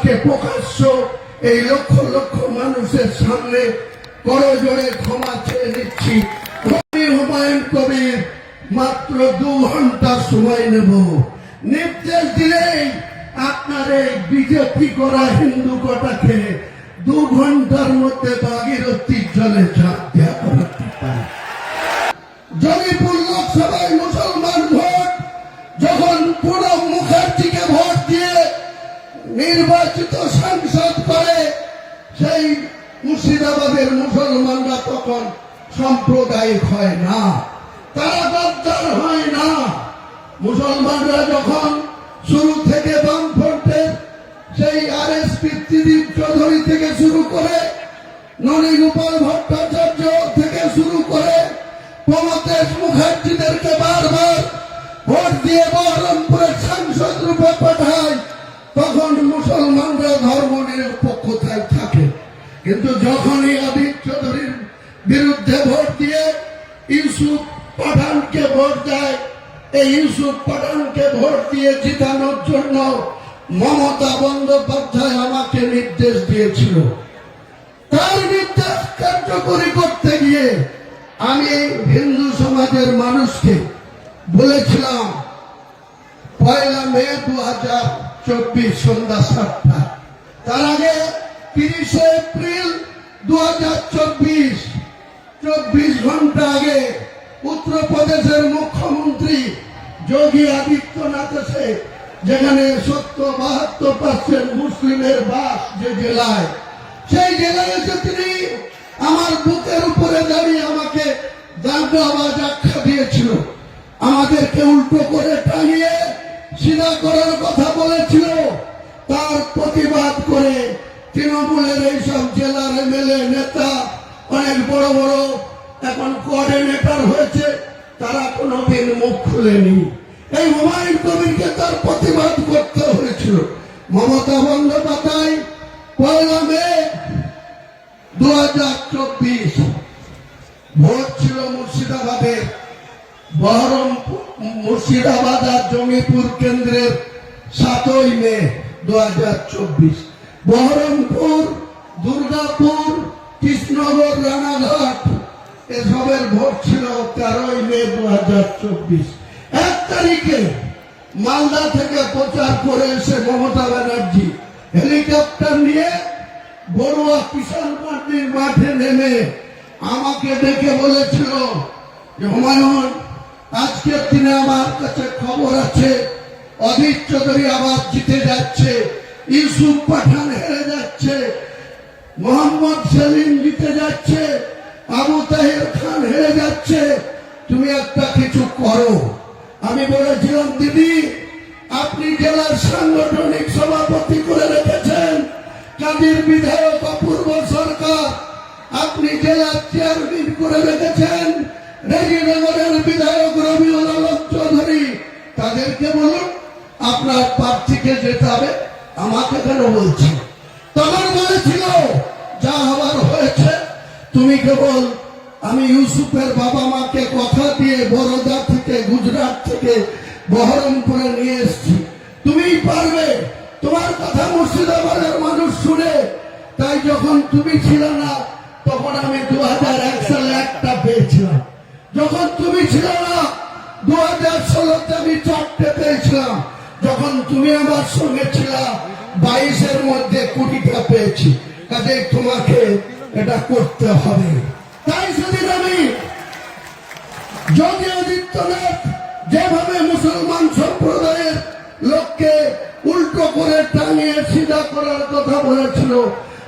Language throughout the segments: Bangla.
আজকে প্রকাশ্য এই লক্ষ লক্ষ মানুষের সামনে করজোড়ে ক্ষমা চেয়ে নিচ্ছি। হুমায়ুন কবির মাত্র দু ঘণ্টা সময় নেব। নির্দেশ দিলেই আপনার এই বিজেপি করা হিন্দু কটাকে দু ঘণ্টার মধ্যে ভাগীরথীর জলে ঝাঁপ দেওয়া করাতে পারে জমিপুর লোকসভায় মুসলমান নির্বাচিত সাংসদ করে, সেই মুর্শিদাবাদের মুসলমানরা তখন সাম্প্রদায়িক হয় না, তারা গদ্দার হয় না। মুসলমানরা যখন শুরু থেকে বামফ্রন্টের সেই আর এস ত্রিদীপ চৌধুরী থেকে শুরু করে ননীগোপাল ভট্টাচার্য থেকে শুরু করে মমতাজ মুখার্জিদেরকে বারবার ভোট দিয়ে বহরমপুরের সাংসদ রূপে পাঠায় তখন মুসলমানরা ধর্ম নিরপেক্ষতায় থাকে। কিন্তু যখনই অধীর চৌধুরীর বিরুদ্ধে ভোট দিয়ে ইউসুফ পাঠানকে ভোট দেয়, এই ইউসুফ পাঠানকে ভোট দিয়ে জিতানোর জন্য মমতা বন্দ্যোপাধ্যায় আমাকে নির্দেশ দিয়েছিল। তার নির্দেশ কার্যকরী করতে গিয়ে আমি হিন্দু সমাজের মানুষকে বলেছিলাম, পয়লা মে দু হাজার চব্বিশ সন্ধ্যা সাতটা। তার আগে তিরিশে এপ্রিল দু হাজার চব্বিশ। চব্বিশ ঘণ্টা আগে উত্তরপ্রদেশের মুখ্যমন্ত্রী যোগী আদিত্যনাথ এসে, যেখানে সত্তর বাহাত্তর পার্সেন্ট মুসলিমের বাস যে জেলায়, সেই জেলায় এসে তিনি আমার বুকের উপরে দাঁড়িয়ে আমাকে দাগ আওয়াজ আখ্যা দিয়েছিল। আমাদেরকে উল্টো করে টাঙিয়ে সিধা করার কথা বলেছিল, তার প্রতিবাদ করে তৃণমূলের এইসব জেলার এমএলএ নেতা, অনেক বড় বড় এখন কোঅর্ডিনেটর হয়েছে, তারা কোনোদিন মুখ খুলেনি। এই হুমায়ুন কবিরকে তার প্রতিবাদ করতে হয়েছিল। মমতা বন্দ্যোপাধ্যায়, পয়লা মে দু হাজার চব্বিশ, ভোট ছিল মুর্শিদাবাদের বহরমপুর মুর্শিদাবাদ আর জমিপুর কেন্দ্রের সাতই মে দু হাজার চব্বিশ। বহরমপুর, দুর্গাপুর, কৃষ্ণনগর, রানাঘাট, এসবের ভোট ছিল তেরোই মে দু এক তারিখে মালদা থেকে প্রচার করে এসে মমতা ব্যানার্জি হেলিকপ্টার নিয়ে বড়ুয়া কিষান পার্টির মাঠে নেমে আমাকে ডেকে বলেছিল যে হুমায়ুন আজকের দিনে আমার কাছে খবর আছে, অধীর চৌধুরী আবার জিতে যাচ্ছে, ইউসুফ পাঠান হেরে যাচ্ছে, মোহাম্মদ সেলিম জিতে যাচ্ছে, আবু তাহির খান হেরে যাচ্ছে। তুমি একটা কিছু করো। আমি বলেছিলাম, দিদি, আপনি জেলার সাংগঠনিক সভাপতি করে রেখেছেন, কাদির বিধায়ক অপূর্ব সরকার, আপনি জেলার চেয়ারম্যান করে রেখেছেন রেজিনগরের বিধায়ক চৌধুরী, তাদেরকে বলুন, আপনার প্রার্থীকে যেতে হবে, আমাকে কেন বলছেন? তখন বলেছিল, যা হবার হয়েছে, তুমি কেবল, আমি ইউসুফের বাবা মাকে কথা দিয়ে বরোদা থেকে, গুজরাট থেকে বহরমপুরে নিয়ে এসেছি। তুমিই পারবে। তোমার কথা মুর্শিদাবাদের মানুষ শুনে, তাই যখন তুমি ছিল না, তখন আমি দু হাজার এক সালে একটা পেয়েছিলাম। যখন তুমি ছিল না দু হাজার ষোলোতে আমি চারটে পেয়েছিলাম। যখন তুমি আমার সঙ্গে ছিলা, বাইশের মধ্যে কোটিটা পেয়েছি। কাজে তোমাকে এটা করতে হবে। তাই সেদিন আমি যোগী আদিত্যনাথ যেভাবে মুসলমান সম্প্রদায়ের লোককে উল্টো করে টাঙিয়ে সিধা করার কথা বলেছিল,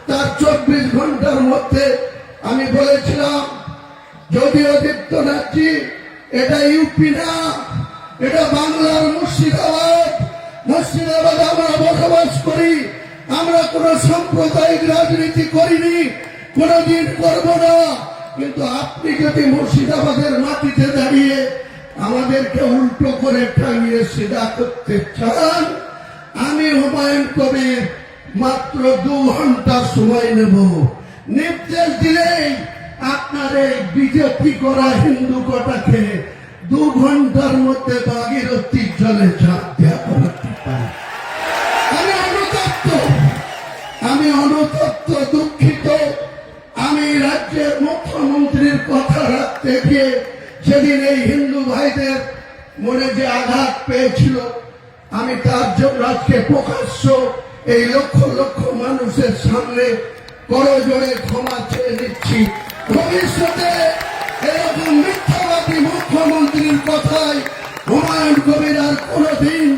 তার চব্বিশ ঘণ্টার মধ্যে আমি বলেছিলাম যোগী আদিত্যনাথজি এটা ইউপি না, এটা বাংলার মুর্শিদাবাদ। মুর্শিদাবাদে আমরা বসবাস করি, আমরা কোন সাম্প্রদায়িক রাজনীতি করিনি, কোনদিন করব না। কিন্তু আপনি যদি মুর্শিদাবাদের মাটিতে দাঁড়িয়ে আমাদেরকে উল্টো করে টাঙিয়ে সিধা করতে চান, আমি হুমায়ুন কবির মাত্র দু ঘণ্টা সময় নেব। নির্দেশ দিলেই আপনার এই বিজেপি করা হিন্দু কটাকে দু ঘণ্টার মধ্যে ভাগীরথীর জলে ঝাঁপ দেওয়া করাতে পারে আমি অনুতপ্ত। আমি অনুতপ্ত, দুঃখিত। আমি রাজ্যের মুখ্যমন্ত্রীর কথা রাখতে গিয়ে সেদিন এই হিন্দু ভাইদের মনে যে আঘাত পেয়েছিল, আমি তার জন্য আজকে প্রকাশ্য এই লক্ষ লক্ষ মানুষের সামনে করজোড়ে ক্ষমা চেয়ে নিচ্ছি। ভবিষ্যতে এরকম মিথ্যাবাদী মুখ্যমন্ত্রীর কথায় হুমায়ুন কবির আর কোনোদিন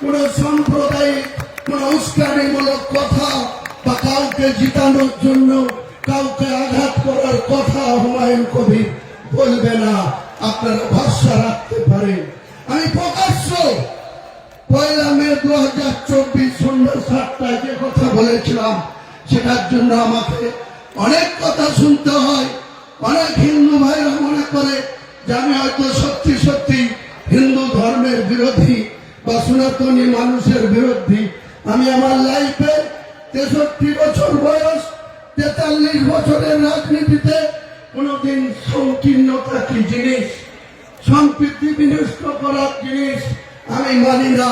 কোন সাম্প্রদায়িক, কোন উস্কানিমূলক কথা বা কাউকে জিতানোর জন্য, কাউকে আঘাত করার কথা হুমায়ুন কবির বলবে না। আপনারা ভরসা রাখতে পারেন। আমি প্রকাশ্য পয়লা মে দু হাজার চব্বিশ সন্ধ্যা সাতটায় যে কথা বলেছিলাম, সেটার জন্য আমাকে অনেক কথা শুনতে হয়। অনেক হিন্দু ভাইরা মনে করে যে আমি হয়তো সত্যি সত্যি হিন্দু ধর্মের বিরোধী বা সনাতনী মানুষের বিরোধী। আমি আমার লাইফে তেষট্টি বছর বয়স, তেতাল্লিশ বছরের রাজনীতিতে কোনোদিন সংকীর্ণতা কি জিনিস? সম্পৃক্তি বিনষ্ট করার জিনিস আমি মানি না।